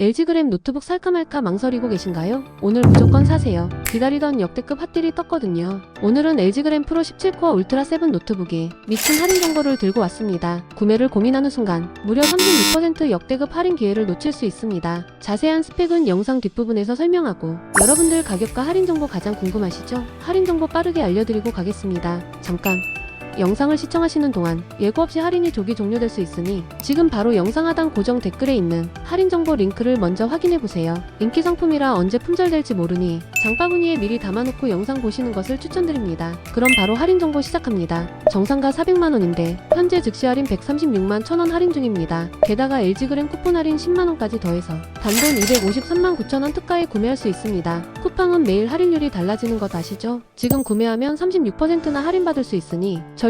LG그램 노트북 살까 말까 망설이고 계신가요? 오늘 무조건 사세요. 기다리던 역대급 핫딜이 떴거든요. 오늘은 LG그램 프로 17코어 울트라 7 노트북에 미친 할인 정보를 들고 왔습니다. 구매를 고민하는 순간 무려 36% 역대급 할인 기회를 놓칠 수 있습니다. 자세한 스펙은 영상 뒷부분에서 설명하고 여러분들 가격과 할인 정보 가장 궁금하시죠? 할인 정보 빠르게 알려드리고 가겠습니다. 잠깐 영상을 시청하시는 동안 예고 없이 할인이 조기 종료될 수 있으니 지금 바로 영상 하단 고정 댓글에 있는 할인 정보 링크를 먼저 확인해 보세요. 인기 상품이라 언제 품절될지 모르니 장바구니에 미리 담아놓고 영상 보시는 것을 추천드립니다. 그럼 바로 할인 정보 시작합니다. 정상가 400만 원인데 현재 즉시 할인 136만 1천원 할인 중입니다. 게다가 LG그램 쿠폰 할인 10만 원까지 더해서 단돈 253만 9천 원 특가에 구매할 수 있습니다. 쿠팡은 매일 할인율이 달라지는 것 아시죠? 지금 구매하면 36%나 할인받을 수 있으니 절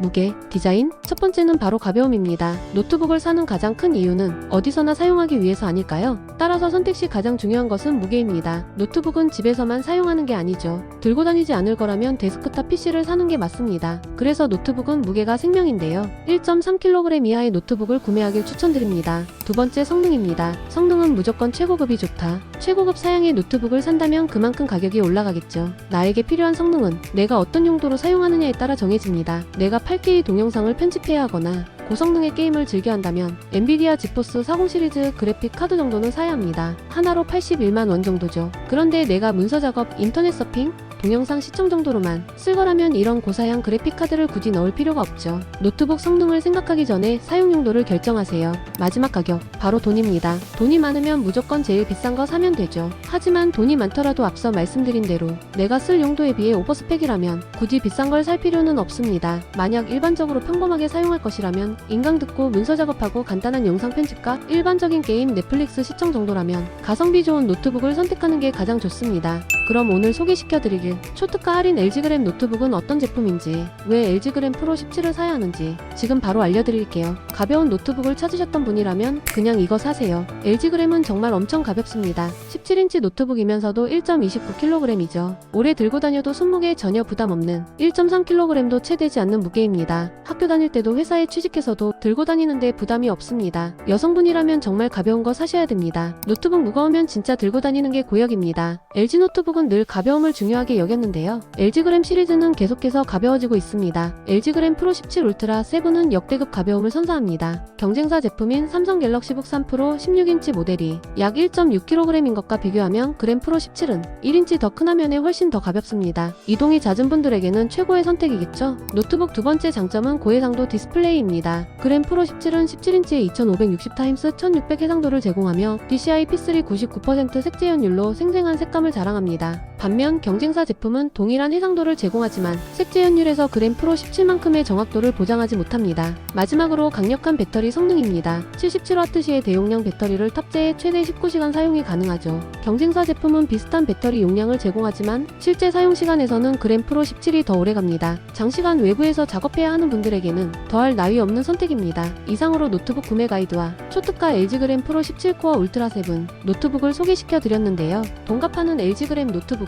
무게, 디자인? 첫 번째는 바로 가벼움입니다. 노트북을 사는 가장 큰 이유는 어디서나 사용하기 위해서 아닐까요? 따라서 선택 시 가장 중요한 것은 무게입니다. 노트북은 집에서만 사용하는 게 아니죠. 들고 다니지 않을 거라면 데스크탑 PC를 사는 게 맞습니다. 그래서 노트북은 무게가 생명인데요. 1.3kg 이하의 노트북을 구매하길 추천드립니다. 두 번째 성능입니다. 성능은 무조건 최고급이 좋다. 최고급 사양의 노트북을 산다면 그만큼 가격이 올라가겠죠. 나에게 필요한 성능은 내가 어떤 용도로 사용하느냐에 따라 정해집니다. 내가 8K 동영상을 편집해야 하거나 고성능의 게임을 즐겨 한다면 엔비디아 지포스 40 시리즈 그래픽 카드 정도는 사야 합니다. 하나로 81만 원 정도죠. 그런데 내가 문서 작업, 인터넷 서핑, 동영상 시청 정도로만 쓸 거라면 이런 고사양 그래픽 카드를 굳이 넣을 필요가 없죠. 노트북 성능을 생각하기 전에 사용 용도를 결정하세요. 마지막 가격, 바로 돈입니다. 돈이 많으면 무조건 제일 비싼 거 사면 되죠. 하지만 돈이 많더라도 앞서 말씀드린 대로 내가 쓸 용도에 비해 오버스펙이라면 굳이 비싼 걸 살 필요는 없습니다. 만약 일반적으로 평범하게 사용할 것이라면 인강 듣고 문서 작업하고 간단한 영상 편집과 일반적인 게임 넷플릭스 시청 정도라면 가성비 좋은 노트북을 선택하는 게 가장 좋습니다. 그럼 오늘 소개시켜드리 길 초특가 할인 LG그램 노트북은 어떤 제품인지 왜 LG그램 프로 17을 사야 하는지 지금 바로 알려드릴게요. 가벼운 노트북을 찾으셨던 분이라면 그냥 이거 사세요. LG그램은 정말 엄청 가볍습니다. 17인치 노트북이면서도 1.29kg이죠. 오래 들고 다녀도 손목에 전혀 부담 없는 1.3kg도 채 되지 않는 무게입니다. 학교 다닐 때도 회사에 취직해서도 들고 다니는데 부담이 없습니다. 여성분이라면 정말 가벼운 거 사셔야 됩니다. 노트북 무거우면 진짜 들고 다니는 게 고역입니다. LG 노트북은 늘 가벼움을 중요하게 여겼는데요. LG그램 시리즈는 계속해서 가벼워지고 있습니다. LG그램 프로 17 울트라 7은 역대급 가벼움을 선사합니다. 경쟁사 제품인 삼성 갤럭시북 3 프로 16인치 모델이 약 1.6kg인 것과 비교하면 그램 프로 17은 1인치 더 큰 화면에 훨씬 더 가볍습니다. 이동이 잦은 분들에게는 최고의 선택이겠죠? 노트북 두 번째 장점은 고해상도 디스플레이입니다. 그램 프로 17은 17인치에 2560 타임스 1600 해상도를 제공하며 DCI P3 99% 색재현율로 생생한 색감을 자랑합니다. 반면 경쟁사 제품은 동일한 해상도를 제공하지만 색재현율에서 그램 프로 17만큼의 정확도를 보장하지 못합니다. 마지막으로 강력한 배터리 성능입니다. 77W시의 대용량 배터리를 탑재해 최대 19시간 사용이 가능하죠. 경쟁사 제품은 비슷한 배터리 용량을 제공하지만 실제 사용 시간에서는 그램 프로 17이 더 오래 갑니다. 장시간 외부에서 작업해야 하는 분들에게는 더할 나위 없는 선택입니다. 이상으로 노트북 구매 가이드와 초특가 LG그램 프로 17코어 울트라 7 노트북을 소개시켜 드렸는데요. 동갑하는 LG그램 노트북